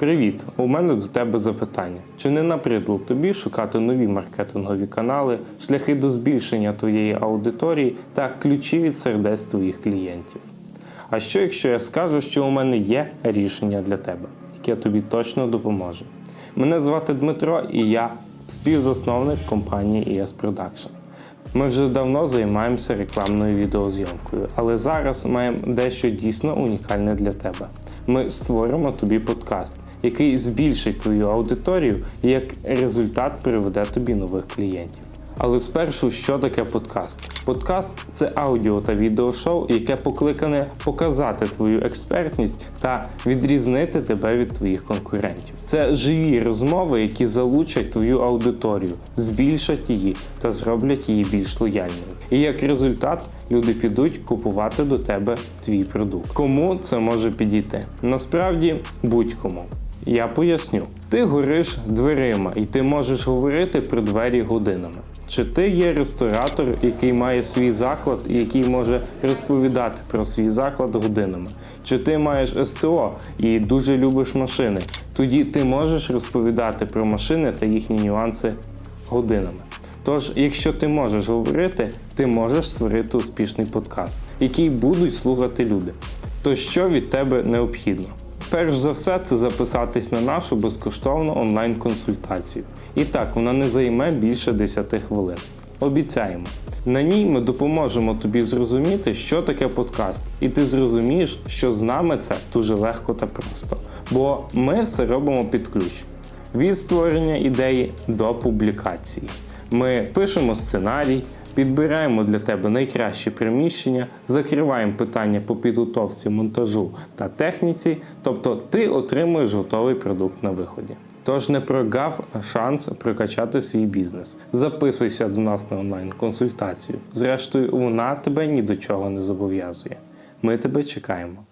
Привіт! У мене до тебе запитання. Чи не набридло тобі шукати нові маркетингові канали, шляхи до збільшення твоєї аудиторії та ключі від сердець твоїх клієнтів? А що якщо я скажу, що у мене є рішення для тебе, яке тобі точно допоможе? Мене звати Дмитро і я співзасновник компанії ES Production. Ми вже давно займаємося рекламною відеозйомкою, але зараз маємо дещо дійсно унікальне для тебе. Ми створимо тобі подкаст, який збільшить твою аудиторію і як результат приведе тобі нових клієнтів. Але спершу, що таке подкаст? Подкаст це аудіо та відеошоу, яке покликане показати твою експертність та відрізнити тебе від твоїх конкурентів. Це живі розмови, які залучать твою аудиторію, збільшать її та зроблять її більш лояльною. І як результат, люди підуть купувати до тебе твій продукт. Кому це може підійти? Насправді будь-кому. Я поясню. Ти гориш дверима, і ти можеш говорити про двері годинами. Чи ти є ресторатор, який має свій заклад і який може розповідати про свій заклад годинами? Чи ти маєш СТО і дуже любиш машини? Тоді ти можеш розповідати про машини та їхні нюанси годинами. Тож, якщо ти можеш говорити, ти можеш створити успішний подкаст, який будуть слухати люди. То що від тебе необхідно? Перш за все, це записатись на нашу безкоштовну онлайн-консультацію. І так, вона не займе більше 10 хвилин. Обіцяємо. На ній ми допоможемо тобі зрозуміти, що таке подкаст, і ти зрозумієш, що з нами це дуже легко та просто. Бо ми все робимо під ключ від створення ідеї до публікації. Ми пишемо сценарій, підбираємо для тебе найкращі приміщення, закриваємо питання по підготовці, монтажу та техніці, тобто ти отримуєш готовий продукт на виході. Тож не прогав шанс прокачати свій бізнес. Записуйся до нас на онлайн-консультацію. Зрештою, вона тебе ні до чого не зобов'язує. Ми тебе чекаємо.